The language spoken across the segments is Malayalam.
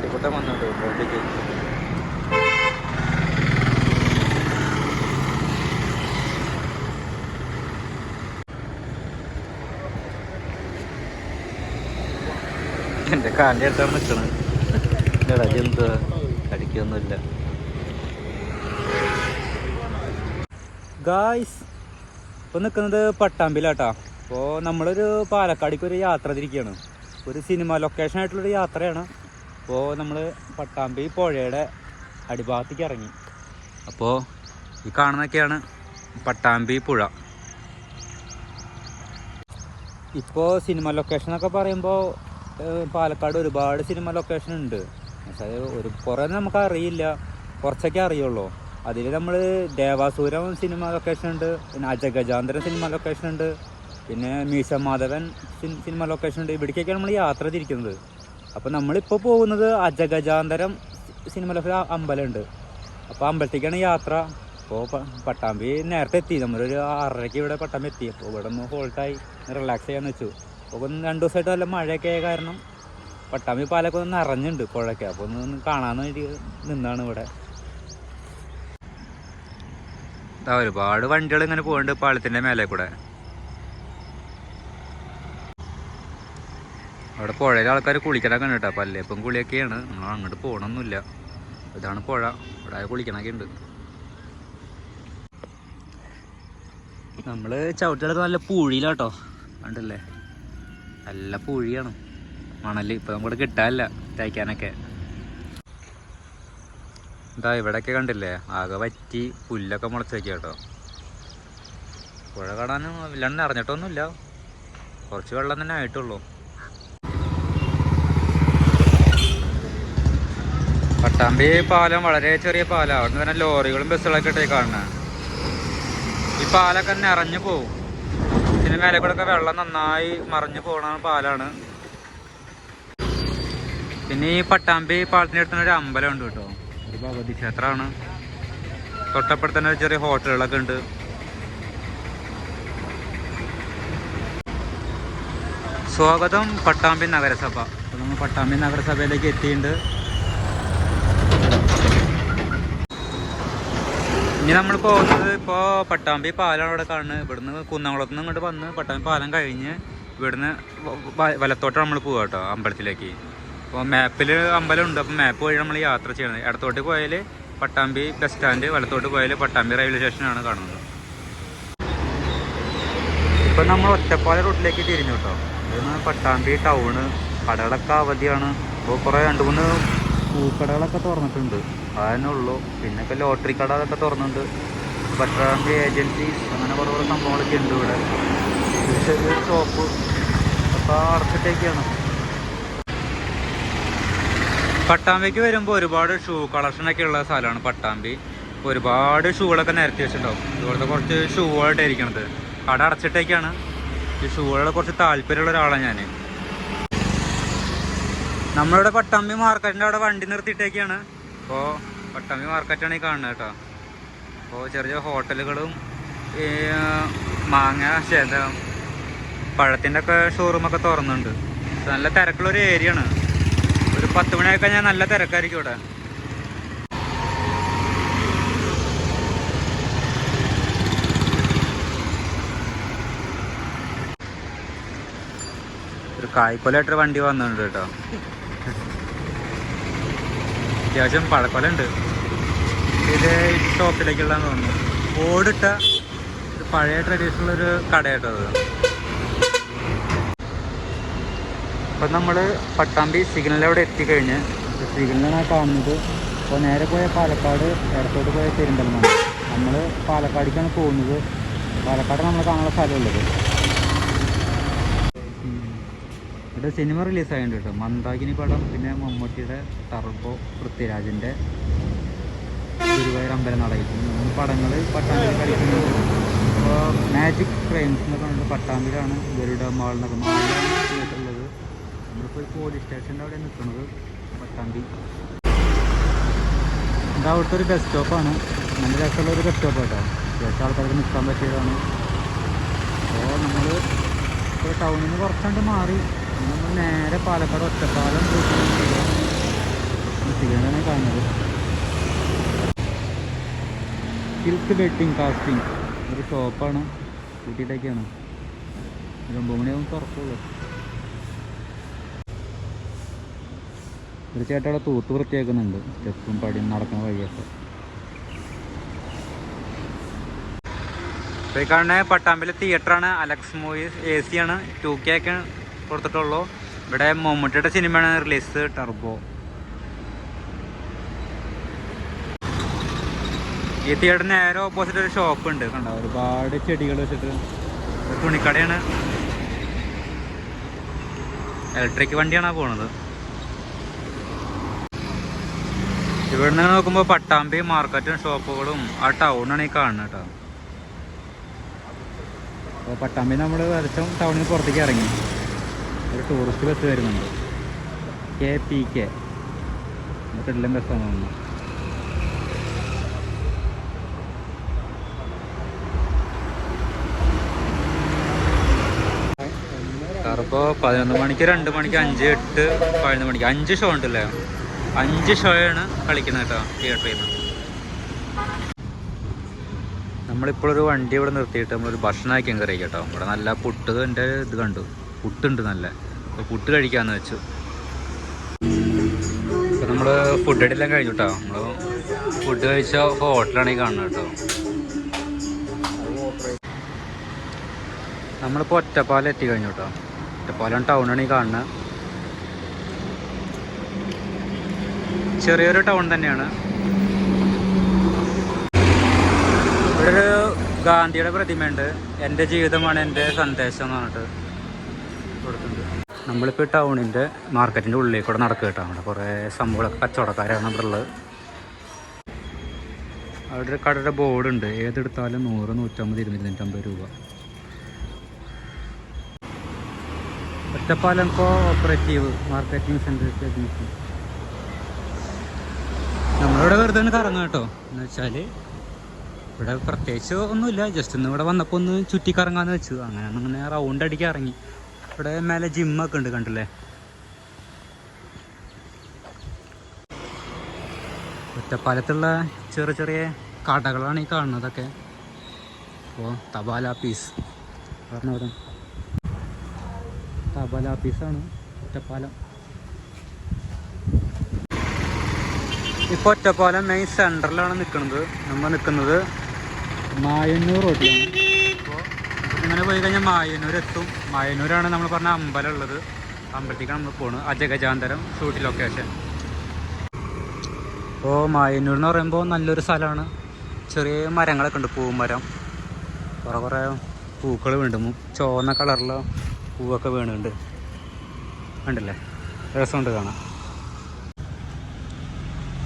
പട്ടിക്കുട്ടൻ വന്നുണ്ട് റോഡിലേക്ക് എന്റെ കാലിന്റെ അടുത്താണ് നിൽക്കണത് ഇല്ലടാ എന്ത്? അടിക്കൊന്നുമില്ല ഗായ്സ് ഇപ്പോൾ നിൽക്കുന്നത് പട്ടാമ്പിലാട്ടാ അപ്പോൾ നമ്മളൊരു പാലക്കാടേക്ക് ഒരു യാത്ര തിരിക്കുകയാണ് ഒരു സിനിമ ലൊക്കേഷൻ ആയിട്ടുള്ളൊരു യാത്രയാണ്. അപ്പോൾ നമ്മൾ പട്ടാമ്പി പുഴയുടെ അടിഭാഗത്തേക്ക് ഇറങ്ങി. അപ്പോൾ ഈ കാണുന്നതൊക്കെയാണ് പട്ടാമ്പി പുഴ. ഇപ്പോൾ സിനിമ ലൊക്കേഷൻ എന്നൊക്കെ പറയുമ്പോൾ പാലക്കാട് ഒരുപാട് സിനിമ ലൊക്കേഷൻ ഉണ്ട്. പക്ഷേ ഒരു കുറേ നമുക്ക് അറിയില്ല. കുറച്ചൊക്കെ അറിയുള്ളൂ. അതിൽ നമ്മൾ ദേവാസുരം സിനിമ ലൊക്കേഷൻ ഉണ്ട് പിന്നെ അജഗജാന്തരം സിനിമ ലൊക്കേഷൻ ഉണ്ട് പിന്നെ മീശ മാധവൻ സിനിമ ലൊക്കേഷൻ ഉണ്ട്. ഇവിടേക്കൊക്കെയാണ് നമ്മൾ യാത്ര തിരിക്കുന്നത്. അപ്പോൾ നമ്മളിപ്പോൾ പോകുന്നത് അജഗജാന്തരം സിനിമ ലൊക്കേഷൻ അമ്പലമുണ്ട്. അപ്പോൾ അമ്പലത്തേക്കാണ് യാത്ര. അപ്പോൾ പട്ടാമ്പി നേരത്തെ എത്തി. നമ്മളൊരു ആറരയ്ക്ക് ഇവിടെ പട്ടാമ്പി എത്തി. അപ്പോൾ ഇവിടെ ഒന്ന് ഹോൾട്ടായി റിലാക്സ് ചെയ്യാമെന്ന് വെച്ചു. അപ്പോൾ ഒന്ന് രണ്ട് ദിവസമായിട്ട് നല്ല മഴയൊക്കെ ആയ കാരണം പട്ടാമ്പി പാലൊക്കെ ഒന്ന് നിറഞ്ഞുണ്ട് പുഴയൊക്കെ. അപ്പോൾ ഒന്ന് കാണാമെന്ന് വേണ്ടി നിന്നാണ് ഇവിടെ. ഒരുപാട് വണ്ടികൾ ഇങ്ങനെ പോകുന്നുണ്ട് പാലത്തിന്റെ മേലെ കൂടെ. അവിടെ പുഴയിലെ ആൾക്കാർ കുളിക്കലൊക്കെ ഉണ്ട് കേട്ടോ. പല്ലേപ്പം കുളിയൊക്കെയാണ്. നമ്മൾ അങ്ങോട്ട് പോകണമൊന്നുമില്ല ഇതാണ് പുഴ. ഇവിടെ കുളിക്കണൊക്കെ ഉണ്ട്. നമ്മൾ ചവിട്ടികളൊക്കെ നല്ല പൂഴിയിലാട്ടോ. കണ്ടല്ലേ? നല്ല പൂഴിയാണ്. മണൽ ഇപ്പം നമുക്ക് കിട്ടാനില്ല തയ്ക്കാനൊക്കെ എന്താ ഇവിടെയൊക്കെ കണ്ടില്ലേ? ആകെ വറ്റി പുല്ലൊക്കെ മുളച്ച് വയ്ക്കുക കേട്ടോ. പുഴ കാണാനും വല്ലാണ്ട് നിറഞ്ഞിട്ടൊന്നുമില്ല. കുറച്ച് വെള്ളം തന്നെ ആയിട്ടുള്ളൂ. പട്ടാമ്പി പാലം വളരെ ചെറിയ പാലം. അവിടെ നിന്ന് തന്നെ ലോറികളും ബസ്സുകളൊക്കെ ഇട്ടേ കാണുന്നത് ഈ പാലൊക്കെ നിറഞ്ഞു പോവും. ഇതിന് മേലെ കൂടെ വെള്ളം നന്നായി മറിഞ്ഞു പോകുന്ന പാലാണ്. പിന്നെ ഈ പട്ടാമ്പി പാലത്തിന് അടുത്ത് ഒരു അമ്പലം ഉണ്ട് കേട്ടോ. ഒരു ഭഗവതി ക്ഷേത്രമാണ്. തൊട്ടപ്പുറത്ത് തന്നെ ചെറിയ ഹോട്ടലുകളൊക്കെ ഉണ്ട്. സ്വാഗതം പട്ടാമ്പി നഗരസഭ. നമ്മൾ പട്ടാമ്പി നഗരസഭയിലേക്ക് എത്തിയിട്ടുണ്ട്. ഇനി നമ്മൾ പോകുന്നത് ഇപ്പോൾ പട്ടാമ്പി പാലമാണ് ഇവിടെ കാണുന്നത്. ഇവിടുന്ന് കുന്നംകുളത്ത് നിന്ന് ഇങ്ങോട്ട് വന്ന് പട്ടാമ്പി പാലം കഴിഞ്ഞ് ഇവിടുന്ന് വലത്തോട്ട് നമ്മൾ പോവുക കേട്ടോ അമ്പലത്തിലേക്ക്. അപ്പോൾ മാപ്പിൽ അമ്പലമുണ്ട്. അപ്പോൾ മാപ്പ് വഴി നമ്മൾ യാത്ര ചെയ്യണത്. ഇടത്തോട്ട് പോയാൽ പട്ടാമ്പി ബസ് സ്റ്റാൻഡ് വലത്തോട്ട് പോയാൽ പട്ടാമ്പി റെയിൽവേ സ്റ്റേഷനാണ് കാണുന്നത്. ഇപ്പം നമ്മൾ ഒറ്റപ്പാല റൂട്ടിലേക്ക് തിരിഞ്ഞു കേട്ടോ. ഇവിടുന്ന് പട്ടാമ്പി ടൗണ് കടകളൊക്കെ അവധിയാണ്. അപ്പോൾ കുറേ രണ്ട് മൂന്ന് പൂക്കടകളൊക്കെ തുറന്നിട്ടുണ്ട്. അതന്നെ ഉള്ളൂ. പിന്നെ ഇപ്പം ലോട്ടറി കട അതൊക്കെ തുറന്നിട്ടുണ്ട്. പട്ടാമ്പി ഏജൻസീസ് അങ്ങനെ കുറേ കുറേ സംഭവങ്ങളൊക്കെ ഉണ്ട് ഇവിടെ. ഒരു ചെറിയ ഷോപ്പ് അപ്പോൾ അടച്ചിട്ടേക്കാണ്. പട്ടാമ്പിക്ക് വരുമ്പോൾ ഒരുപാട് ഷൂ കളക്ഷനൊക്കെ ഉള്ള സ്ഥലമാണ് പട്ടാമ്പി. ഒരുപാട് ഷൂകളൊക്കെ നിരത്തി വെച്ചിട്ടുണ്ടാവും. ഇതുപോലത്തെ കുറച്ച് ഷൂകളായിട്ടായിരിക്കണത് കട അടച്ചിട്ടേക്കാണ്. ഈ ഷൂകളെ കുറച്ച് താല്പര്യമുള്ള ഒരാളാണ് ഞാൻ നമ്മളിവിടെ പട്ടാമ്പി മാർക്കറ്റിന്റെ അവിടെ വണ്ടി നിർത്തിയിട്ടേക്കാണ്. അപ്പോൾ പട്ടാമ്പി മാർക്കറ്റാണ് ഈ കാണുന്നത് കേട്ടോ. അപ്പോൾ ചെറിയ ഹോട്ടലുകളും ഈ മാങ്ങ എന്താ പഴത്തിന്റെ ഒക്കെ ഷോറൂമൊക്കെ തുറന്നുണ്ട് നല്ല നല്ല തിരക്കുള്ളൊരു ഏരിയ ആണ്. ഒരു പത്ത് മണിയൊക്കെ കഴിഞ്ഞാൽ നല്ല തിരക്കായിരിക്കും ഇവിടെ. ഒരു കായ്ക്കൊലയായിട്ടൊരു വണ്ടി വന്നിട്ടുണ്ട് കേട്ടോ. അത്യാവശ്യം പഴക്കൊലുണ്ട് ഇത് ഷോപ്പിലേക്കുള്ളതെന്ന് തോന്നുന്നു. ഓടിട്ട പഴയ ട്രഡീഷണൽ ഒരു കടയായിട്ടത് അപ്പം നമ്മൾ പട്ടാമ്പി എത്തി എത്തിക്കഴിഞ്ഞ് സിഗ്നലാണ് കാണുന്നത്. അപ്പോൾ നേരെ പോയ പാലക്കാട് ഇടത്തോട്ട് പോയ പെരിന്തൽമണ്ണ നമ്മൾ പാലക്കാടേക്കാണ് പോകുന്നത്. പാലക്കാട് നമ്മൾ കാണാനുള്ള സ്ഥലമുള്ളത് ഇവിടെ സിനിമ റിലീസായിട്ടുണ്ട് കേട്ടോ. മന്ദാകിനി പടം പിന്നെ മമ്മൂട്ടിയുടെ ടർബോ പൃഥ്വിരാജിന്റെ ഗുരുവായൂർ അമ്പലം നടക്കും മൂന്ന് പടങ്ങൾ പട്ടാമ്പിൽ കളിക്കുന്നുണ്ട്. അപ്പോൾ മാജിക് ഫ്രെയിംസ് എന്നൊക്കെ പറഞ്ഞിട്ട് പട്ടാമ്പിലാണ് ഗരുഡ മാൾ എന്നൊക്കെ മാളിലാണ് തിയേറ്ററുള്ളത് നമ്മളിപ്പോൾ പോലീസ് സ്റ്റേഷന്റെ അവിടെ നിൽക്കുന്നത് പട്ടാമ്പി. ഇത് അവിടുത്തെ ഒരു ബസ് സ്റ്റോപ്പാണ് നല്ല രസമുള്ള ഒരു ബസ് സ്റ്റോപ്പ് കേട്ടോ. അത്യാവശ്യം ആൾക്കാർക്ക് നിൽക്കാൻ പറ്റിയതാണ്. അപ്പോൾ നമ്മൾ ഇപ്പോൾ ടൗണിൽ നിന്ന് കുറച്ചുകൊണ്ട് മാറി. നമ്മൾ നേരെ പാലക്കാട് ഒറ്റപ്പാലം മിച്ചിഗണിലാണ് കാണുന്നത്. സിൽക്ക് ബെഡിങ് കാസ്റ്റിംഗ് ഒരു ഷോപ്പാണ് കൂട്ടിയിട്ടൊക്കെയാണ് ഒമ്പത് മണിയാകും തുറക്കുള്ളൂ. ചേട്ടൻ അവിടെ തൂത്ത് വൃത്തിയാക്കുന്നുണ്ട്. സ്റ്റെപ്പും പടിയും നടക്കുന്ന വഴിയൊക്കെ. ഇപ്പോൾ പട്ടാമ്പിലെ തിയേറ്ററാണ് അലക്സ് മൂവീസ് എ സി ആണ്. ടു കെ ഒക്കെ കൊടുത്തിട്ടുള്ളൂ. ഇവിടെ മമ്മൂട്ടിയുടെ സിനിമയാണ് റിലീസ് ടർബോ. ഈ തിയേറ്റർ നേരെ ഓപ്പോസിറ്റ് ഒരു ഷോപ്പ് ഉണ്ട്. കണ്ടോ? ഒരുപാട് ചെടികൾ വെച്ചിട്ട്. തുണിക്കടയാണ്. ഇലക്ട്രിക് വണ്ടിയാണ് പോണത്. ഇവിടെ നിന്ന് നോക്കുമ്പോൾ പട്ടാമ്പി മാർക്കറ്റും ഷോപ്പുകളും ആ ടൗണാണ് ഈ കാണുന്നത് കേട്ടോ. അപ്പോൾ പട്ടാമ്പി നമ്മൾ വരച്ചും ടൗണിൽ പുറത്തേക്ക് ഇറങ്ങി. ഒരു ടൂറിസ്റ്റ് ബസ് വരുന്നുണ്ട് കെ പി കെ. കിടലം ബസ്സാണ് തോന്നുന്നു അപ്പോൾ പതിനൊന്ന് മണിക്ക് രണ്ട് മണിക്ക് അഞ്ച് എട്ട് പതിനൊന്ന് മണിക്ക്. അഞ്ച് ഷോ ഉണ്ടല്ലേ? അഞ്ച് ഷോയാണ് കളിക്കുന്നത് കേട്ടോ തിയേറ്ററിൽ ഒരു വണ്ടി ഇവിടെ നിർത്തിയിട്ട് നമ്മളൊരു ഭക്ഷണം കഴിക്കാൻ കയറി കേട്ടോ. ഇവിടെ നല്ല പുട്ട് എന്റെ ഇത് കണ്ടു. പുട്ടുണ്ട് നല്ല. അപ്പോൾ പുട്ട് കഴിക്കാമെന്ന് വെച്ചു. അപ്പോൾ നമ്മൾ ഫുഡ് എല്ലാം കഴിഞ്ഞു കേട്ടോ നമ്മൾ ഫുഡ് കഴിച്ച ഹോട്ടലാണ് ഈ കാണുന്നത് കേട്ടോ നമ്മളിപ്പോൾ ഒറ്റപ്പാലം എത്തി കഴിഞ്ഞു കേട്ടോ ഒറ്റപ്പാലം ടൗണാണ് ഈ കാണുന്നത്. ചെറിയൊരു ടൗൺ തന്നെയാണ്. ഇവിടെ ഒരു ഗാന്ധിയുടെ പ്രതിമയുണ്ട്. എന്റെ ജീവിതമാണ് എന്റെ സന്ദേശം എന്ന് പറഞ്ഞിട്ട്. നമ്മളിപ്പോൾ ടൗണിന്റെ മാർക്കറ്റിന്റെ ഉള്ളിൽ കൂടെ നടക്കുക കേട്ടോ. അവിടെ കുറേ സംഭവങ്ങളൊക്കെ കച്ചവടക്കാരാണ് നമ്മുടെ ഉള്ളത്. അവിടെ ഒരു കടയുടെ ബോർഡുണ്ട്. ഏതെടുത്താലും നൂറ് നൂറ്റമ്പത് ഇരുന്നൂറ്റമ്പത് രൂപ. Ottapalam cooperative marketing centre നമ്മളിവിടെ വെറുതെ ഒന്ന് കറങ്ങുക കേട്ടോ. എന്ന് വെച്ചാൽ ഇവിടെ പ്രത്യേകിച്ച് ഒന്നുമില്ല. ജസ്റ്റ് ഒന്ന് ഇവിടെ വന്നപ്പോൾ ഒന്ന് ചുറ്റി കറങ്ങാന്ന് വെച്ചു. അങ്ങനെ അങ്ങനെ റൗണ്ട് അടിക്കാൻ ഇറങ്ങി. ഇവിടെ മേലെ ജിമ്മൊക്കെ ഉണ്ട് കണ്ടില്ലേ? ഒറ്റപ്പാലത്തുള്ള ചെറിയ ചെറിയ കടകളാണ് ഈ കാണുന്നതൊക്കെ. അപ്പോൾ തപാല പീസ് പറഞ്ഞു തപാൽ തപാല പീസാണ് ഒറ്റപ്പാലം. ഇപ്പോൾ ഒറ്റപ്പാലം മെയിൻ സെന്ററിലാണ് നിൽക്കുന്നത് നമ്മൾ നിൽക്കുന്നത് മായന്നൂർ റോഡിലാണ്. അപ്പോൾ ഇങ്ങനെ പോയി കഴിഞ്ഞാൽ മായനൂരെത്തും എത്തും മായന്നൂരാണ് നമ്മൾ പറഞ്ഞ അമ്പലം ഉള്ളത്. അമ്പലത്തേക്കാണ് നമ്മൾ പോകുന്നത് അജഗജാന്തരം ഷൂട്ട് ലൊക്കേഷൻ അപ്പോൾ മായന്നൂർ എന്ന് പറയുമ്പോൾ നല്ലൊരു സ്ഥലമാണ് ചെറിയ മരങ്ങളൊക്കെ ഉണ്ട്. പൂമരം. കുറേ കുറേ പൂക്കൾ വീണ്ടും ചുവന്ന കളറിലെ പൂവൊക്കെ വീണുണ്ട്. ഉണ്ടല്ലേ രസമുണ്ട് കാണാൻ.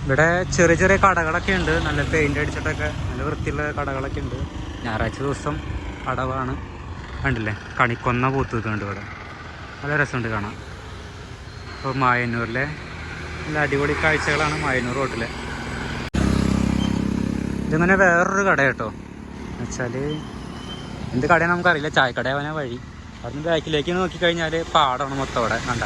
ഇവിടെ ചെറിയ ചെറിയ കടകളൊക്കെ ഉണ്ട്. നല്ല പെയിന്റ് അടിച്ചിട്ടൊക്കെ നല്ല വൃത്തിയുള്ള കടകളൊക്കെ ഉണ്ട്. ഞായറാഴ്ച ദിവസം അടവാണ്. കണ്ടില്ലേ? കണിക്കൊന്ന പൂത്ത് നിൽക്കുന്നുണ്ട് ഇവിടെ. നല്ല രസമുണ്ട് കാണാൻ. അപ്പോൾ മായന്നൂരിലെ നല്ല അടിപൊളി കാഴ്ചകളാണ് മായന്നൂർ റോട്ടിലെ. ഇതിങ്ങനെ വേറൊരു കട കേട്ടോ. എന്നുവെച്ചാൽ എന്ത് കടയാണ് നമുക്കറിയില്ല. ചായക്കടയാവാനാ വഴി. അതിന് ബാക്കിലേക്ക് നോക്കിക്കഴിഞ്ഞാൽ പാടമാണ് മൊത്തം അവിടെ. കണ്ട?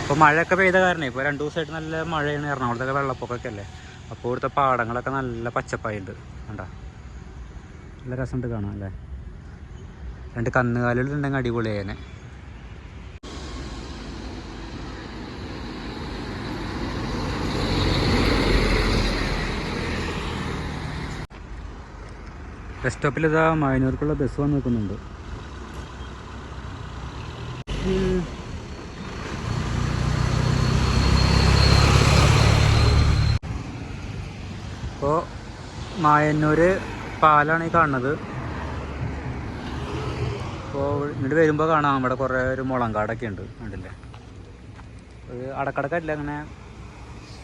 അപ്പോൾ മഴയൊക്കെ പെയ്ത കാരണം ഇപ്പോൾ രണ്ട് ദിവസമായിട്ട് നല്ല മഴയാണ്. എറണാകുളത്തൊക്കെ വെള്ളപ്പൊക്കൊക്കെ അല്ലേ? അപ്പോൾ ഇവിടുത്തെ പാടങ്ങളൊക്കെ നല്ല പച്ചപ്പായുണ്ട്. കണ്ട? നല്ല രസമുണ്ട് കാണാൻ അല്ലേ? രണ്ട് കന്നുകാലികളുണ്ടെങ്കിൽ അടിപൊളിയായേനെ ബസ് സ്റ്റോപ്പിൽ ഇതാ മായനൂർക്കുള്ള ബസ് വന്ന് നിൽക്കുന്നുണ്ട്. ഇപ്പോൾ മായന്നൂർ പാലാണ് ഈ കാണുന്നത്. ഇപ്പോൾ ഇങ്ങോട്ട് വരുമ്പോൾ കാണാം. ഇവിടെ കുറേ ഒരു മുളം കാടൊക്കെ ഉണ്ട്. കണ്ടില്ലേ? ഒരു അടക്കടക്കായിട്ടില്ല അങ്ങനെ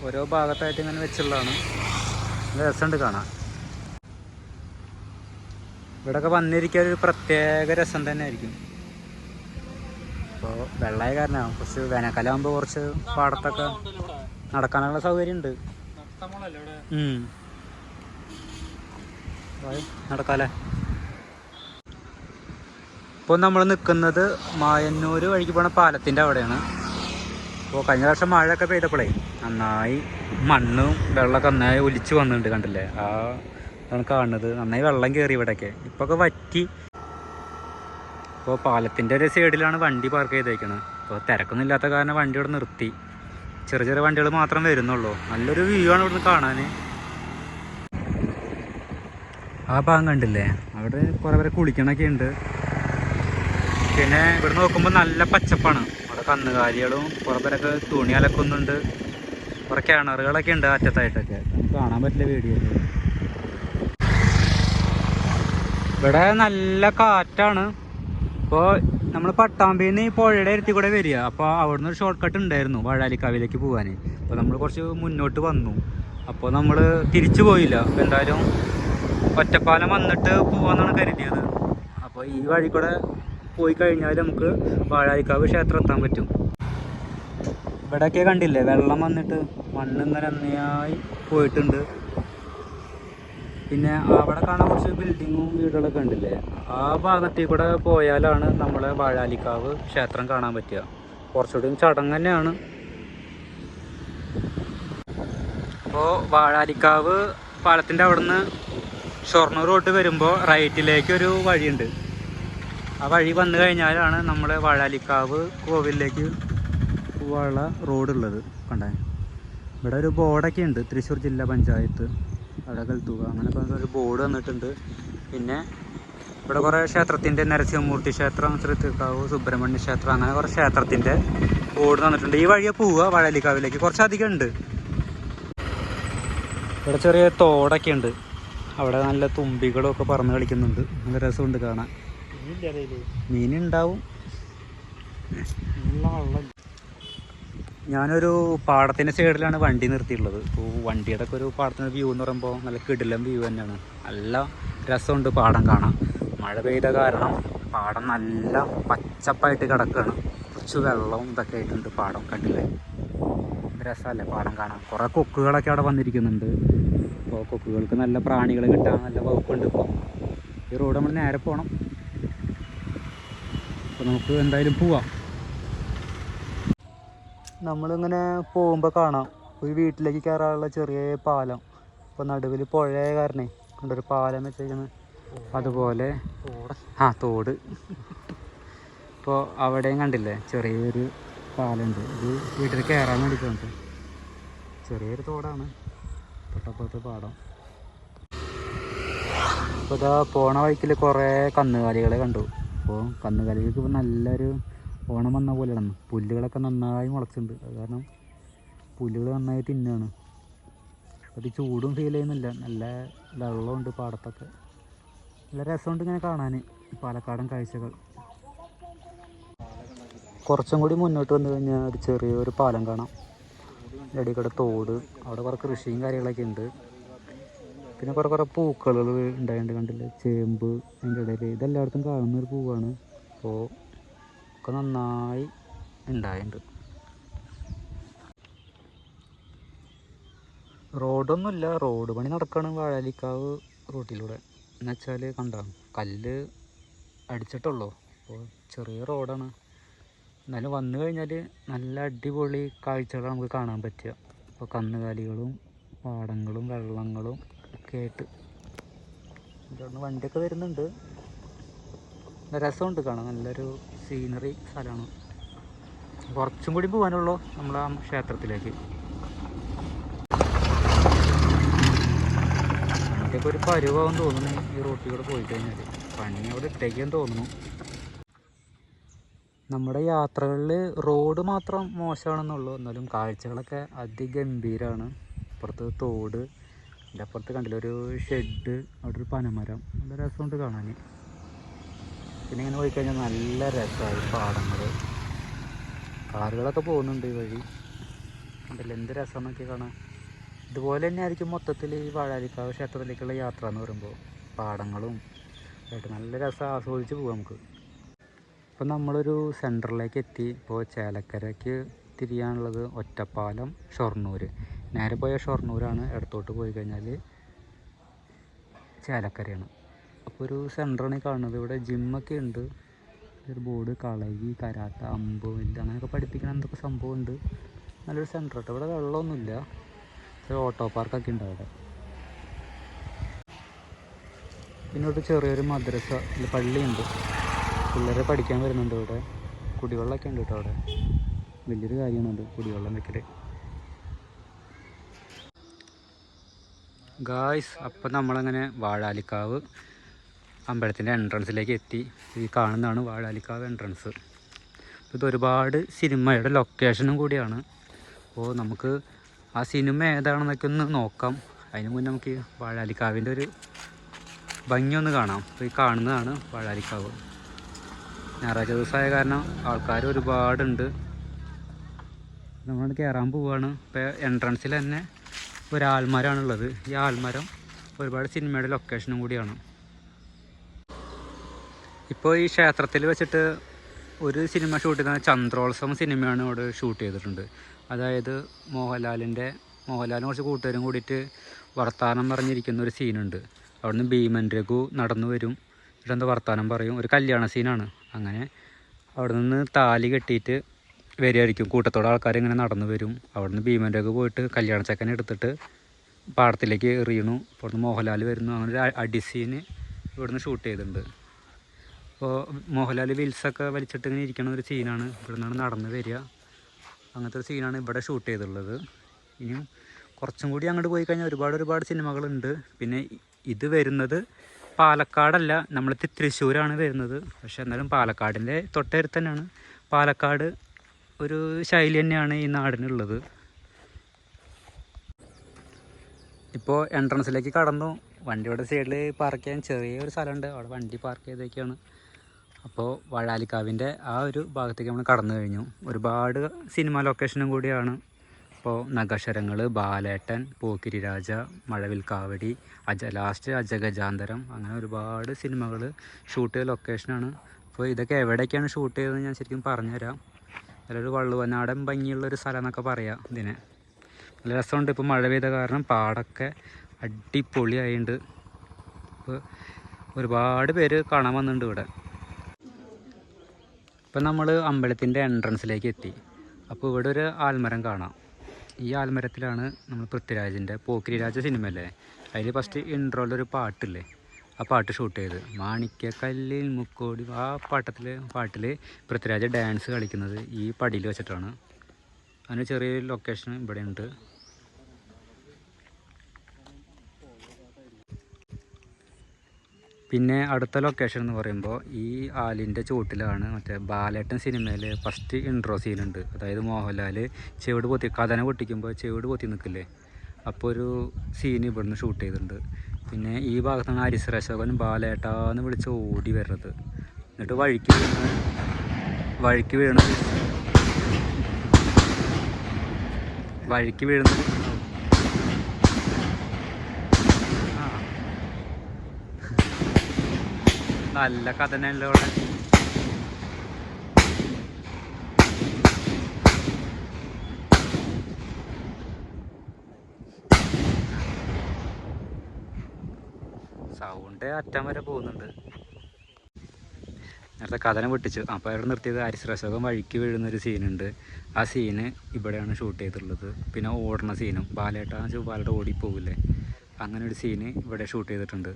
ഓരോ ഭാഗത്തായിട്ട് ഇങ്ങനെ വെച്ചുള്ളതാണ്. രസമുണ്ട് കാണാൻ. ഇവിടെയൊക്കെ വന്നിരിക്കാൻ ഒരു പ്രത്യേക രസം തന്നെ ആയിരിക്കും. അപ്പോൾ വെള്ളമായ കാരണമാണ്. കുറച്ച് വേനൽക്കാലമാകുമ്പോൾ കുറച്ച് പാടത്തൊക്കെ നടക്കാനുള്ള സൗകര്യം ഉണ്ട് നടക്കാലേ. നടക്കാല്ലേ ഇപ്പോൾ നമ്മൾ നിൽക്കുന്നത് മായന്നൂർ വഴിക്ക് പോണ പാലത്തിന്റെ അവിടെയാണ്. അപ്പോൾ കഴിഞ്ഞ വർഷം മഴയൊക്കെ പെയ്തപ്പോഴേ നന്നായി മണ്ണും വെള്ളമൊക്കെ നന്നായി ഒലിച്ചു വന്നിട്ടുണ്ട് കണ്ടില്ലേ? ആ അതാണ് കാണുന്നത്. നന്നായി വെള്ളം കയറി ഇവിടെയൊക്കെ. ഇപ്പോൾ ഒക്കെ വറ്റി. ഇപ്പോൾ പാലത്തിന്റെ ഒരു സൈഡിലാണ് വണ്ടി പാർക്ക് ചെയ്തേക്കുന്നത് അപ്പോൾ തിരക്കൊന്നും ഇല്ലാത്ത കാരണം വണ്ടി ഇവിടെ നിർത്തി. ചെറിയ ചെറിയ വണ്ടികൾ മാത്രം വരുന്നുള്ളൂ. നല്ലൊരു വ്യൂ ആണ് ഇവിടുന്ന് കാണാൻ. ആ ഭാഗം കണ്ടില്ലേ? അവിടെ കുറേ പേരെ കുളിക്കണൊക്കെ ഉണ്ട്. പിന്നെ ഇവിടെ നോക്കുമ്പോൾ നല്ല പച്ചപ്പാണ്. അവിടെ കന്നുകാലികളും കുറേ പേരൊക്കെ തുണി അലക്കുന്നുണ്ട്. കുറേ കിണറുകളൊക്കെ ഉണ്ട് അറ്റത്തായിട്ടൊക്കെ. നമുക്ക് കാണാൻ പറ്റില്ല വീഡിയോ ഇവിടെ നല്ല കാറ്റാണ്. ഇപ്പോൾ നമ്മൾ പട്ടാമ്പിയിൽ നിന്ന് ഈ പുഴയുടെ അടുത്ത് കൂടെ വരിക. അപ്പോൾ അവിടുന്ന് ഒരു ഷോർട്ട് കട്ട് ഉണ്ടായിരുന്നു വാഴാലിക്കാവിലേക്ക് പോകാൻ അപ്പോൾ നമ്മൾ കുറച്ച് മുന്നോട്ട് വന്നു. അപ്പോൾ നമ്മൾ തിരിച്ചു പോയില്ല. അപ്പോൾ എന്തായാലും ഒറ്റപ്പാലം വന്നിട്ട് പോകാമെന്നാണ് കരുതിയത്. അപ്പോൾ ഈ വഴി കൂടെ പോയി കഴിഞ്ഞാൽ നമുക്ക് വാഴായിക്കാവ് ക്ഷേത്രം എത്താൻ പറ്റും. ഇവിടെയൊക്കെ കണ്ടില്ലേ? വെള്ളം വന്നിട്ട് മണ്ണ് നിരന്നയായി പോയിട്ടുണ്ട്. പിന്നെ അവിടെ കാണാൻ കുറച്ച് ബിൽഡിങ്ങും വീടുകളൊക്കെ ഉണ്ടല്ലേ? ആ ഭാഗത്തിൽ കൂടെ പോയാലാണ് നമ്മളെ വാഴാലിക്കാവ് ക്ഷേത്രം കാണാൻ പറ്റുക. കുറച്ചുകൂടി ചടങ്ങ് തന്നെയാണ്. അപ്പോൾ വാഴാലിക്കാവ് പാലത്തിന്റെ അവിടുന്ന് ഷൊർണൂർ റോട്ട് വരുമ്പോൾ റൈറ്റിലേക്ക് ഒരു വഴിയുണ്ട്. ആ വഴി വന്നു കഴിഞ്ഞാലാണ് നമ്മുടെ വാഴാലിക്കാവ് കോവിലിലേക്ക് പോകാനുള്ള റോഡുള്ളത് കണ്ടേ. ഇവിടെ ഒരു ബോർഡൊക്കെ ഉണ്ട് തൃശ്ശൂർ ജില്ലാ പഞ്ചായത്ത് അവിടെ കൽത്തുക അങ്ങനെ ഒരു ബോർഡ് വന്നിട്ടുണ്ട്. പിന്നെ ഇവിടെ കുറേ ക്ഷേത്രത്തിന്റെ നരസിംഹമൂർത്തി ക്ഷേത്രം ശ്രീത്തിക്കാവ് സുബ്രഹ്മണ്യ ക്ഷേത്രം അങ്ങനെ കുറേ ക്ഷേത്രത്തിന്റെ ബോർഡ് വന്നിട്ടുണ്ട് ഈ വഴിയെ പോവുക വാഴാലിക്കാവിലേക്ക്. കുറച്ചധികം ഉണ്ട്. ഇവിടെ ചെറിയ തോടൊക്കെ ഉണ്ട്. അവിടെ നല്ല തുമ്പികളും ഒക്കെ പറന്ന് കളിക്കുന്നുണ്ട്. നല്ല രസമുണ്ട് കാണാൻ. മീനുണ്ടാവും. ഞാനൊരു പാടത്തിന്റെ സൈഡിലാണ് വണ്ടി നിർത്തിയിട്ടുള്ളത്. അപ്പോൾ വണ്ടിയുടെ ഒക്കെ ഒരു പാടത്തിന്റെ വ്യൂ എന്ന് പറയുമ്പോൾ നല്ല കിടിലം വ്യൂ തന്നെയാണ്. നല്ല രസമുണ്ട് പാടം കാണാൻ. മഴ പെയ്ത കാരണം പാടം നല്ല പച്ചപ്പായിട്ട് കിടക്കുകയാണ് കുറച്ച് വെള്ളവും ഇതൊക്കെ ആയിട്ടുണ്ട് പാടം കണ്ടില്ലേ? രസമല്ലേ പാടം കാണാൻ. കുറേ കൊക്കുകളൊക്കെ അവിടെ വന്നിരിക്കുന്നുണ്ട്. അപ്പോൾ കൊക്കുകൾക്ക് നല്ല പ്രാണികൾ കിട്ടാൻ നല്ല വകുപ്പുണ്ട് ഇപ്പോൾ ഈ റോഡ് നമ്മൾ നേരെ പോകണം അപ്പോൾ നമുക്ക് എന്തായാലും പോവാം. നമ്മളിങ്ങനെ പോകുമ്പോൾ കാണാം. ഒരു വീട്ടിലേക്ക് കയറാനുള്ള ചെറിയ പാലം. ഇപ്പോൾ നടുവിൽ പുഴയ കാരണേ കൊണ്ടൊരു പാലം വെച്ചേക്കുന്നത് അതുപോലെ ആ തോട്. ഇപ്പോൾ അവിടെയും കണ്ടില്ലേ? ചെറിയൊരു പാലുണ്ട് ഇത് വീട്ടിൽ കയറാൻ വേണ്ടിയിട്ടുണ്ട് ചെറിയൊരു തോടാണ്. തൊട്ടപ്പുറത്ത് പാടം. ഇപ്പോൾ ഇതാ പോണ വഴിക്കിൽ കുറേ കന്നുകാലികളെ കണ്ടു. അപ്പോൾ കന്നുകാലികൾക്ക് ഇപ്പോൾ നല്ലൊരു ഓണം വന്ന പോലെയാണ്. പുല്ലുകളൊക്കെ നന്നായി മുളച്ചിട്ടുണ്ട്. അത് കാരണം പുല്ലുകൾ നന്നായി തിന്നാണ്. അത് ചൂടും ഫീൽ ചെയ്യുന്നില്ല. നല്ല വെള്ളമുണ്ട് പാടത്തൊക്കെ. നല്ല രസമുണ്ട് ഇങ്ങനെ കാണാൻ പാലക്കാടൻ കാഴ്ചകൾ. കുറച്ചും കൂടി മുന്നോട്ട് വന്നു കഴിഞ്ഞാൽ ഒരു ചെറിയൊരു പാലം കാണാം. ഇടയിൽ കൂടെ തോട്. അവിടെ കുറേ കൃഷിയും കാര്യങ്ങളൊക്കെ ഉണ്ട്. പിന്നെ കുറേ കുറേ പൂക്കളുകൾ ഉണ്ടായിട്ടുണ്ട് കണ്ടില്ലേ? ചേമ്പ് അതിന്റെ ഇടയിൽ. ഇതെല്ലായിടത്തും കാണുന്ന ഒരു പൂവാണ്. അപ്പോൾ ഒക്കെ നന്നായി ഉണ്ടായിട്ടുണ്ട്. റോഡൊന്നുമില്ല. റോഡ് പണി നടക്കുകയാണ് വാഴാലിക്കാവ് റൂട്ടിലൂടെ. എന്നുവെച്ചാൽ കണ്ടോ? കല്ല് അടിച്ചിട്ടുള്ളൂ. അപ്പോൾ ചെറിയ റോഡാണ്. എന്നാലും വന്നു കഴിഞ്ഞാൽ നല്ല അടിപൊളി കാഴ്ചകളാണ് നമുക്ക് കാണാൻ പറ്റുക. അപ്പോൾ കന്നുകാലികളും പാടങ്ങളും വെള്ളങ്ങളും ഒക്കെ ആയിട്ട്. വണ്ടിയൊക്കെ വരുന്നുണ്ട്. രസമുണ്ട് കാണാൻ. നല്ലൊരു സീനറി സ്ഥലമാണ്. കുറച്ചും കൂടി പോകാനുള്ളൂ നമ്മൾ ആ ക്ഷേത്രത്തിലേക്ക്. വണ്ടിയൊക്കെ ഒരു പരുവാകും തോന്നുന്നു ഈ റോട്ടിൽ കൂടെ പോയി കഴിഞ്ഞാൽ പണി അവിടെ ഇട്ടേക്കാൻ തോന്നുന്നു. നമ്മുടെ യാത്രകളിൽ റോഡ് മാത്രം മോശമാണെന്നുള്ളൂ. എന്നാലും കാഴ്ചകളൊക്കെ അതിഗംഭീരമാണ് അപ്പുറത്ത് തോട് എന്റെ അപ്പുറത്ത് കണ്ടില്ല ഒരു ഷെഡ് അവിടെ ഒരു പനമരം. നല്ല രസമുണ്ട് കാണാൻ. പിന്നെ ഇങ്ങനെ പോയി കഴിഞ്ഞാൽ നല്ല രസമായി പാടങ്ങൾ. കാറുകളൊക്കെ പോകുന്നുണ്ട് ഈ വഴി. കണ്ടില്ല എന്ത് രസമെന്നൊക്കെ കാണാൻ. ഇതുപോലെ തന്നെ ആയിരിക്കും മൊത്തത്തിൽ ഈ വാഴാരിക്കാവ് ക്ഷേത്രത്തിലേക്കുള്ള യാത്ര എന്ന് പറയുമ്പോൾ. പാടങ്ങളും ആയിട്ട് നല്ല രസം ആസ്വദിച്ച് പോകാം നമുക്ക്. ഇപ്പം നമ്മളൊരു സെന്ററിലേക്ക് എത്തി. ഇപ്പോൾ ചേലക്കരയ്ക്ക് തിരിയാനുള്ളത് ഒറ്റപ്പാലം ഷൊർണൂർ നേരെ പോയ ഷൊർണൂരാണ് ഇടത്തോട്ട് പോയി കഴിഞ്ഞാൽ ചേലക്കരയാണ്. അപ്പോൾ ഒരു സെന്ററാണ് ഈ കാണുന്നത്. ഇവിടെ ജിമ്മൊക്കെ ഉണ്ട്. ഒരു ബോർഡ് കളരി കരാത്ത അമ്പ് വില്ല് അങ്ങനെയൊക്കെ പഠിപ്പിക്കണം എന്തൊക്കെ സംഭവം ഉണ്ട് നല്ലൊരു സെന്റർ കേട്ടോ ഇവിടെ വെള്ളമൊന്നുമില്ല. ഒരു ഓട്ടോ പാർക്കൊക്കെ ഉണ്ട് അവിടെ. പിന്നെ ഇവിടെ ചെറിയൊരു മദ്രസ പള്ളിയുണ്ട്. പിള്ളേരെ പഠിക്കാൻ വരുന്നുണ്ട് ഇവിടെ. കുടിവെള്ളമൊക്കെ ഉണ്ട് കേട്ടോ അവിടെ. വലിയൊരു കാര്യമാണ് കുടിവെള്ളം വെക്കൽ ഗായ്സ് അപ്പം നമ്മളങ്ങനെ വാഴാലിക്കാവ് അമ്പലത്തിന്റെ എൻട്രൻസിലേക്ക് എത്തി. ഈ കാണുന്നതാണ് വാഴാലിക്കാവ് എൻട്രൻസ് ഇത് ഒരുപാട് സിനിമയുടെ ലൊക്കേഷനും കൂടിയാണ്. അപ്പോൾ നമുക്ക് ആ സിനിമ ഏതാണെന്നൊക്കെ ഒന്ന് നോക്കാം. അതിന് മുന്നേ നമുക്ക് വാഴാലിക്കാവിന്റെ ഒരു ഭംഗി ഒന്ന് കാണാം. അപ്പോൾ ഈ കാണുന്നതാണ് വാഴാലിക്കാവ്. ഞായറാഴ്ച ദിവസമായ കാരണം ആൾക്കാർ ഒരുപാടുണ്ട്. നമ്മൾ കയറാൻ പോവുകയാണ് ഇപ്പോൾ എൻട്രൻസിൽ തന്നെ ഒരു ആൽമരമാണുള്ളത്. ഈ ആൽമരം ഒരുപാട് സിനിമയുടെ ലൊക്കേഷനും കൂടിയാണ്. ഇപ്പോൾ ഈ ക്ഷേത്രത്തിൽ വെച്ചിട്ട് ഒരു സിനിമ ഷൂട്ട് ചെയ്ത ചന്ദ്രോത്സവം സിനിമയാണ് ഇവിടെ ഷൂട്ട് ചെയ്തിട്ടുണ്ട്. അതായത് മോഹൻലാലിന്റെ മോഹൻലാലിന് കുറച്ച് കൂട്ടുകാരും കൂടിയിട്ട് വർത്തമാനം പറഞ്ഞിരിക്കുന്ന ഒരു സീനുണ്ട് അവിടുന്ന് ഭീമൻ രഘു നടന്നു വരും. എന്നിട്ട് എന്താ വർത്തമാനം പറയും? ഒരു കല്യാണ സീനാണ് അങ്ങനെ അവിടെ നിന്ന് താലി കെട്ടിയിട്ട് വരികയായിരിക്കും. കൂട്ടത്തോടെ ആൾക്കാർ ഇങ്ങനെ നടന്നു വരും. അവിടുന്ന് ഭീമന്റെയൊക്കെ പോയിട്ട് കല്യാണ ചക്കനെ എടുത്തിട്ട് പാടത്തിലേക്ക് എറിയണു അവിടുന്ന് മോഹൻലാൽ വരുന്നു. അങ്ങനെ ഒരു അടിസീന് ഇവിടുന്ന് ഷൂട്ട് ചെയ്തിട്ടുണ്ട്. അപ്പോൾ മോഹൻലാൽ വിൽസൊക്കെ വലിച്ചിട്ട് ഇങ്ങനെ ഇരിക്കണ ഒരു സീനാണ് ഇവിടെ നിന്നാണ് നടന്ന് വരിക. അങ്ങനത്തെ ഒരു സീനാണ് ഇവിടെ ഷൂട്ട് ചെയ്തിട്ടുള്ളത്. ഇനിയും കുറച്ചും കൂടി അങ്ങോട്ട് പോയി കഴിഞ്ഞാൽ ഒരുപാട് ഒരുപാട് സിനിമകളുണ്ട് പിന്നെ ഇത് വരുന്നത് പാലക്കാടല്ല. നമ്മൾ തൃശ്ശൂരാണ് വരുന്നത്. പക്ഷെ എന്നാലും പാലക്കാടിന്റെ തൊട്ടടുത്ത് തന്നെയാണ്. പാലക്കാട് ഒരു ശൈലി തന്നെയാണ് ഈ നാടിനുള്ളത്. ഇപ്പോൾ എൻട്രൻസിലേക്ക് കടന്നു. വണ്ടിയുടെ സൈഡിൽ പാർക്ക് ചെയ്യാൻ ചെറിയൊരു സ്ഥലമുണ്ട്. അവിടെ വണ്ടി പാർക്ക് ചെയ്തേക്കാണ്. അപ്പോൾ വഴാലിക്കാവിന്റെ ആ ഒരു ഭാഗത്തേക്ക് നമ്മൾ കടന്നു കഴിഞ്ഞു. ഒരുപാട് സിനിമ ലൊക്കേഷനും കൂടിയാണ്. അപ്പോൾ നഗശരങ്ങൾ ബാലേട്ടൻ പോക്കിരി രാജ മഴവിൽ കാവടി അജ ലാസ്റ്റ് അജഗജാന്തരം അങ്ങനെ ഒരുപാട് സിനിമകൾ ഷൂട്ട് ചെയ്ത ലൊക്കേഷനാണ് അപ്പോൾ ഇതൊക്കെ എവിടേക്കാണ് ഷൂട്ട് ചെയ്തതെന്ന് ഞാൻ ശരിക്കും പറഞ്ഞുതരാം. നല്ലൊരു വള്ളുവനാടൻ ഭംഗിയുള്ള ഒരു സ്ഥലം എന്നൊക്കെ പറയാം ഇതിനെ. നല്ല രസമുണ്ട്. ഇപ്പോൾ മഴ പെയ്ത കാരണം പാടൊക്കെ അടിപൊളിയായിട്ടുണ്ട് ഇപ്പോൾ ഒരുപാട് പേര് കാണാൻ വന്നിട്ടുണ്ട് ഇവിടെ. ഇപ്പം നമ്മൾ അമ്പലത്തിന്റെ എൻട്രൻസിലേക്ക് എത്തി. അപ്പോൾ ഇവിടെ ഒരു ആൽമരം കാണാം. ഈ ആൽമരത്തിലാണ് നമ്മൾ പൃഥ്വിരാജിന്റെ പോക്കിരിരാജ സിനിമ അല്ലേ അതിൽ ഫസ്റ്റ് ഇൻട്രോയിലൊരു പാട്ടില്ലേ? ആ പാട്ട് ഷൂട്ട് ചെയ്ത്. മാണിക്കക്കല്ലിൽ മുക്കോടി ആ പാട്ടത്തിൽ പാട്ടിൽ പൃഥ്വിരാജ് ഡാൻസ് കളിക്കുന്നത് ഈ പടിയിൽ വെച്ചിട്ടാണ്. അതിന് ചെറിയൊരു ലൊക്കേഷൻ ഇവിടെ ഉണ്ട് പിന്നെ അടുത്ത ലൊക്കേഷൻ എന്ന് പറയുമ്പോൾ ഈ ആലിന്റെ ചുവട്ടിലാണ് മറ്റേ ബാലേട്ടൻ സിനിമയിൽ ഫസ്റ്റ് ഇൻട്രോ സീനുണ്ട് അതായത് മോഹൻലാൽ ചെവിട് പൊത്തി കഥന പൊട്ടിക്കുമ്പോൾ ചെവിട് പൊത്തി നിൽക്കില്ലേ? അപ്പോൾ ഒരു സീൻ ഇവിടുന്ന് ഷൂട്ട് ചെയ്തിട്ടുണ്ട്. പിന്നെ ഈ ഭാഗത്താണ് ഹരിശ്ര അശോകൻ ബാലേട്ടാന്ന് വിളിച്ച് ഓടി വരുന്നത്. എന്നിട്ട് വഴിക്ക് വീണ്. വഴിക്ക് വീണ്. വഴിക്ക് വീഴുന്ന നല്ല കഥനല്ലോ സൗണ്ട് അറ്റം വരെ പോകുന്നുണ്ട്. നേരത്തെ കഥനം പൊട്ടിച്ചു. അപ്പോൾ അവിടെ നിർത്തിയത് അരിശ്രശകം വഴിക്ക് വീഴുന്നൊരു സീനുണ്ട് ആ സീന് ഇവിടെയാണ് ഷൂട്ട് ചെയ്തിട്ടുള്ളത്. പിന്നെ ഓടണ സീനും വെച്ചാൽ ബാലേട്ട ഓടിപ്പോകില്ലേ അങ്ങനെ ഒരു സീന് ഇവിടെ ഷൂട്ട് ചെയ്തിട്ടുണ്ട്.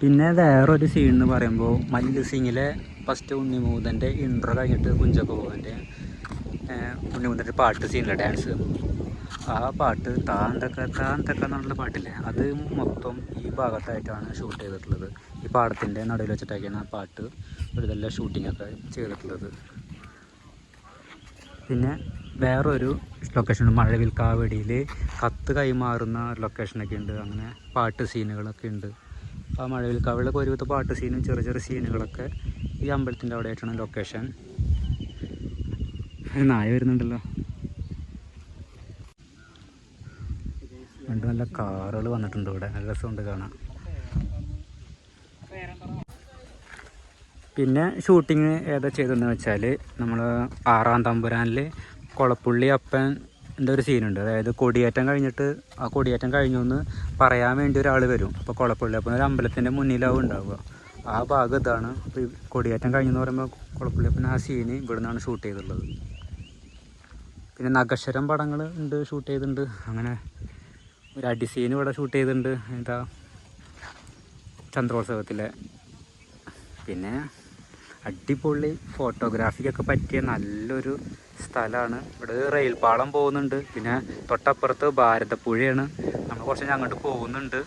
പിന്നെ വേറൊരു സീൻ എന്ന് പറയുമ്പോൾ മല്ലു സിംഗിലെ ഫസ്റ്റ് ഉണ്ണിമൂതന്റെ ഇൻട്രോ കഴിഞ്ഞിട്ട് കുഞ്ചൊക്കെ പോകുന്നതിന്റെ ഉണ്ണിമൂതന്റെ പാട്ട് സീനിലെ ഡാൻസ് ആ പാട്ട് താന്തക്ക താന്തക്ക എന്നുള്ള പാട്ടില്ലേ? അത് മൊത്തം ഈ ഭാഗത്തായിട്ടാണ് ഷൂട്ട് ചെയ്തിട്ടുള്ളത്. ഈ പാടത്തിന്റെ നടുവിൽ വെച്ചിട്ടൊക്കെയാണ് ആ പാട്ട് ഒരു ഇതെല്ലാം ഷൂട്ടിങ്ങൊക്കെ ചെയ്തിട്ടുള്ളത്. പിന്നെ വേറൊരു ലൊക്കേഷൻ മഴവിൽ കാവടിയിൽ കത്ത് കൈമാറുന്ന ലൊക്കേഷനൊക്കെ ഉണ്ട്. അങ്ങനെ പാട്ട് സീനുകളൊക്കെ ഉണ്ട്. ആ മഴവിൽ കാവടിലൊക്കെ ഒരുവിധ പാട്ട് സീനും ചെറിയ ചെറിയ സീനുകളൊക്കെ ഈ അമ്പലത്തിന്റെ അവിടെ ആയിട്ടാണ് ലൊക്കേഷൻ നായ വരുന്നുണ്ടല്ലോ. രണ്ട് നല്ല കാറുകൾ വന്നിട്ടുണ്ട് ഇവിടെ. നല്ല രസമുണ്ട് കാണാം പിന്നെ ഷൂട്ടിങ് ഏതാ ചെയ്തതെന്ന് വെച്ചാൽ നമ്മൾ ആറാം തമ്പുരാനിൽ കൊളപ്പുള്ളി അപ്പന്റെ ഒരു സീനുണ്ട് അതായത് കൊടിയേറ്റം കഴിഞ്ഞിട്ട് ആ കൊടിയേറ്റം കഴിഞ്ഞു എന്ന് പറയാൻ വേണ്ടി ഒരാൾ വരും. അപ്പോൾ കുളപ്പുള്ളി അപ്പൻ ഒരു അമ്പലത്തിന്റെ മുന്നിലാവും ഉണ്ടാവുക. ആ ഭാഗം ഇതാണ്. അപ്പോൾ കൊടിയേറ്റം കഴിഞ്ഞെന്ന് പറയുമ്പോൾ കുളപ്പുള്ളി അപ്പൻ ആ സീന് ഇവിടെ ഷൂട്ട് ചെയ്തിട്ടുള്ളത്. പിന്നെ നഗശ്വരം പടങ്ങൾ ഉണ്ട് ഷൂട്ട് ചെയ്തിട്ടുണ്ട്. അങ്ങനെ ഒരു അടിസീൻ ഇവിടെ ഷൂട്ട് ചെയ്തിട്ടുണ്ട്. എന്താ ചന്ദ്രോത്സവത്തിലെ. പിന്നെ അടിപൊളി ഫോട്ടോഗ്രാഫിക്കൊക്കെ പറ്റിയ നല്ലൊരു സ്ഥലമാണ്. ഇവിടെ റെയിൽപാളം പോകുന്നുണ്ട്. പിന്നെ തൊട്ടപ്പുറത്ത് ഭാരതപ്പുഴയാണ്. നമ്മൾ കുറച്ച് അങ്ങോട്ട് പോകുന്നുണ്ട്.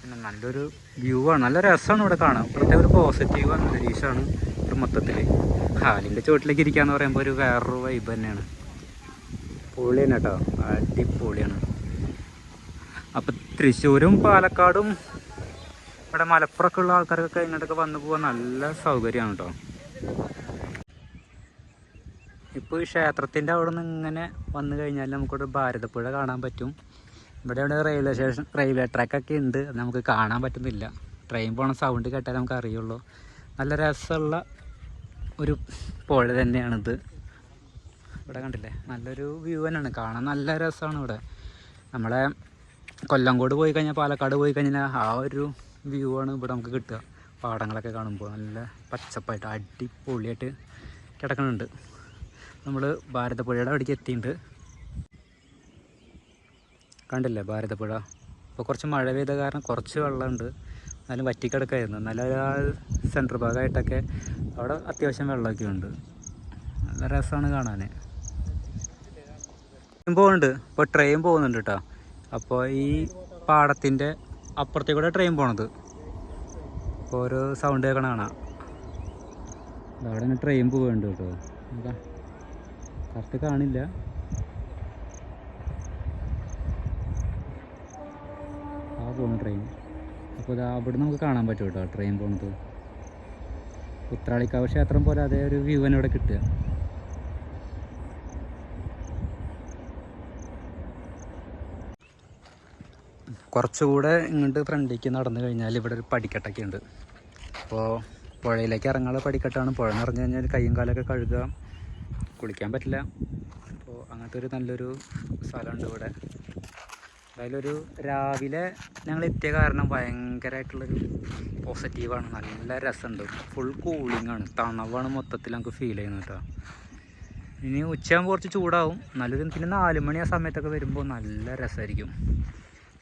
പിന്നെ നല്ലൊരു വ്യൂ ആണ്. നല്ല രസമാണ് ഇവിടെ കാണാൻ. ഇവിടുത്തെ ഒരു പോസിറ്റീവ് അന്തരീക്ഷമാണ് ഒരു മൊത്തത്തിൽ. ഹാലിന്റെ ചുവട്ടിലേക്ക് ഇരിക്കുക എന്ന് പറയുമ്പോൾ ഒരു വേറൊരു വൈബ് തന്നെയാണ്. പൊളിയാണ് കേട്ടോ. അടിപൊളിയാണ്. അപ്പം തൃശ്ശൂരും പാലക്കാടും ഇവിടെ മലപ്പുറമൊക്കെ ഉള്ള ആൾക്കാർക്കൊക്കെ ഇങ്ങോട്ടൊക്കെ വന്നു പോകാൻ നല്ല സൗകര്യമാണ് കേട്ടോ ഇപ്പോൾ ഈ ക്ഷേത്രത്തിന്റെ അവിടെ നിന്ന് ഇങ്ങനെ വന്നു കഴിഞ്ഞാൽ നമുക്കിവിടെ ഭാരതപ്പുഴ കാണാൻ പറ്റും. ഇവിടെ ഇവിടെ റെയിൽവേ സ്റ്റേഷൻ റെയിൽവേ ട്രാക്ക് ഒക്കെ ഉണ്ട്. നമുക്ക് കാണാൻ പറ്റുന്നില്ല. ട്രെയിൻ പോണ സൗണ്ട് കേട്ടാൽ നമുക്ക് അറിയുള്ളൂ. നല്ല രസമുള്ള ഒരു പുഴ തന്നെയാണിത്. ഇവിടെ കണ്ടില്ലേ? നല്ലൊരു വ്യൂ തന്നെയാണ്. കാണാൻ നല്ല രസമാണ് ഇവിടെ. നമ്മളെ കൊല്ലങ്കോട് പോയി കഴിഞ്ഞാൽ പാലക്കാട് പോയി കഴിഞ്ഞാൽ ആ ഒരു വ്യൂ ആണ് ഇവിടെ നമുക്ക് കിട്ടുക. പാടങ്ങളൊക്കെ കാണുമ്പോൾ നല്ല പച്ചപ്പായിട്ട് അടിപൊളിയായിട്ട് കിടക്കുന്നുണ്ട് നമ്മൾ ഭാരതപ്പുഴയുടെ അവിടേക്ക് എത്തിയിട്ടുണ്ട്. കണ്ടില്ലേ ഭാരതപ്പുഴ? ഇപ്പോൾ കുറച്ച് മഴ പെയ്ത കാരണം കുറച്ച് വെള്ളമുണ്ട്. എന്നാലും വറ്റിക്കിടക്കായിരുന്നു. എന്നാലും ആ സെൻട്രൽ ഭാഗമായിട്ടൊക്കെ അവിടെ അത്യാവശ്യം വെള്ളമൊക്കെ ഉണ്ട്. നല്ല രസമാണ് കാണാൻ പോകുന്നുണ്ട് ഇപ്പോൾ ട്രെയിൻ പോകുന്നുണ്ട് കേട്ടോ അപ്പോൾ ഈ പാടത്തിന്റെ അപ്പുറത്തേക്കൂടെ ട്രെയിൻ പോണത്. അപ്പോൾ ഒരു സൗണ്ട് കേൾക്കണ കാണാം. അവിടെ തന്നെ ട്രെയിൻ പോകേണ്ട കേട്ടോ. കറക്റ്റ് കാണില്ല. ആ പോകുന്നു ട്രെയിൻ അപ്പോൾ ഇത് അവിടെ നമുക്ക് കാണാൻ പറ്റും കേട്ടോ ട്രെയിൻ പോണത്. ഉത്രാളിക്കാവ് ക്ഷേത്രം പോലെ അതേ ഒരു വ്യൂ തന്നെ ഇവിടെ കിട്ടുക. കുറച്ചുകൂടെ ഇങ്ങോട്ട് ഫ്രണ്ടിലേക്ക് നടന്നു കഴിഞ്ഞാൽ ഇവിടെ ഒരു പടിക്കെട്ടൊക്കെ ഉണ്ട്. അപ്പോൾ പുഴയിലേക്ക് ഇറങ്ങാനുള്ള പടിക്കെട്ടാണ്. പുഴ നിറഞ്ഞു കഴിഞ്ഞാൽ കൈയും കാലൊക്കെ കഴുകുക. കുളിക്കാൻ പറ്റില്ല. അപ്പോൾ അങ്ങനത്തെ ഒരു നല്ലൊരു സ്ഥലമുണ്ട് ഇവിടെ. എന്തായാലും ഒരു രാവിലെ ഞങ്ങൾ എത്തിയ കാരണം ഭയങ്കരമായിട്ടുള്ളൊരു പോസിറ്റീവാണ്. നല്ല രസമുണ്ട്. ഫുൾ കൂളിംഗ് ആണ്. തണവാണ് മൊത്തത്തിൽ നമുക്ക് ഫീൽ ചെയ്യുന്നത് കേട്ടോ. ഇനി ഉച്ചയാകുമ്പോൾ കുറച്ച് ചൂടാവും. നല്ലൊരു പിന്നെ നാല് മണി ആ സമയത്തൊക്കെ വരുമ്പോൾ നല്ല രസമായിരിക്കും.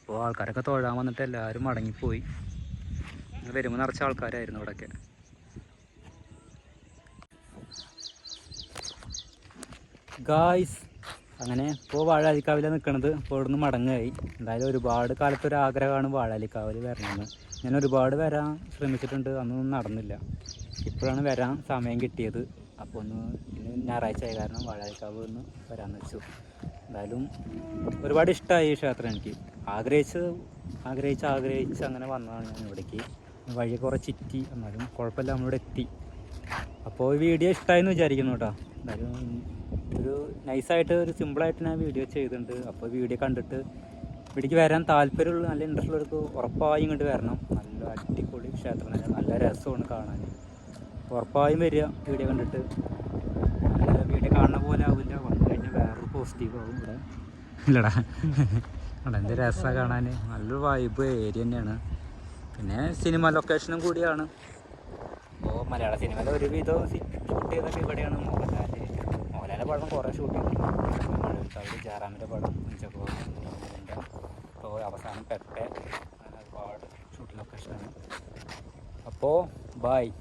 അപ്പോൾ ആൾക്കാരൊക്കെ തൊഴാൻ വന്നിട്ട് എല്ലാവരും മടങ്ങിപ്പോയി. വരുമ്പോൾ നിറച്ച ആൾക്കാരായിരുന്നു ഇവിടെയൊക്കെ ഗായ്സ് അങ്ങനെ ഇപ്പോൾ വാഴാലിക്കാവിലാണ് നിൽക്കണത് ഇപ്പോൾ ഇവിടുന്ന് മടങ്ങായി. എന്തായാലും ഒരുപാട് കാലത്ത് ഒരു ആഗ്രഹമാണ് വാഴാലിക്കാവിൽ വരണമെന്ന്. ഞാൻ ഒരുപാട് വരാൻ ശ്രമിച്ചിട്ടുണ്ട്. അന്നൊന്നും നടന്നില്ല. ഇപ്പോഴാണ് വരാൻ സമയം കിട്ടിയത്. അപ്പോൾ ഒന്ന് ഞായറാഴ്ച ആയ കാരണം വാഴക്കാവ് ഒന്ന് വരാമെന്ന് വെച്ചു. എന്തായാലും ഒരുപാട് ഇഷ്ടമായി ഈ ക്ഷേത്രം എനിക്ക്. ആഗ്രഹിച്ച് ആഗ്രഹിച്ച് ആഗ്രഹിച്ച് അങ്ങനെ വന്നതാണ് ഞാൻ ഇവിടേക്ക്. വഴി കുറേ ചിറ്റി എന്നാലും കുഴപ്പമില്ല നമ്മളിവിടെ എത്തി. അപ്പോൾ ഈ വീഡിയോ ഇഷ്ടമായെന്ന് വിചാരിക്കുന്നു കേട്ടോ. എന്തായാലും ഒരു നൈസായിട്ട് ഒരു സിമ്പിളായിട്ട് ഞാൻ വീഡിയോ ചെയ്തിട്ടുണ്ട്. അപ്പോൾ വീഡിയോ കണ്ടിട്ട് ഇവിടേക്ക് വരാൻ താല്പര്യമുള്ള നല്ല ഇൻട്രസ്റ്റ് ഉള്ളവർക്ക് ഉറപ്പായി ഇങ്ങോട്ട് വരണം. നല്ല അടിപൊളി ക്ഷേത്രം നല്ല രസമാണ് കാണാൻ. ഉറപ്പായും വരിക. വീഡിയോ കണ്ടിട്ട്. വീഡിയോ കാണുന്ന പോലെ ആവില്ല. വന്നു കഴിഞ്ഞാൽ വേറൊരു പോസിറ്റീവ് ആവും ഇവിടെ. ഇല്ലടാ. അവിടെ എന്ത് രസമാണ് കാണാൻ നല്ലൊരു വൈബ് ഏരിയ തന്നെയാണ്. പിന്നെ സിനിമ ലൊക്കേഷനും കൂടിയാണ്. അപ്പോൾ മലയാള സിനിമയിലെ ഒരുവിധം ഷൂട്ട് ചെയ്തൊക്കെ ഇവിടെയാണ്. മോഹൻലാൽ മോഹൻലാലിന്റെ പടം കുറേ ഷൂട്ട് ചെയ്തിട്ടുണ്ട്. മഴവിൽ ജയറാമിന്റെ പടം കുഞ്ചക്കോ അപ്പോൾ അവസാനം പെട്ടെ ഒരുപാട് ഷൂട്ടിംഗ് ലൊക്കേഷനാണ് അപ്പോൾ ബായ്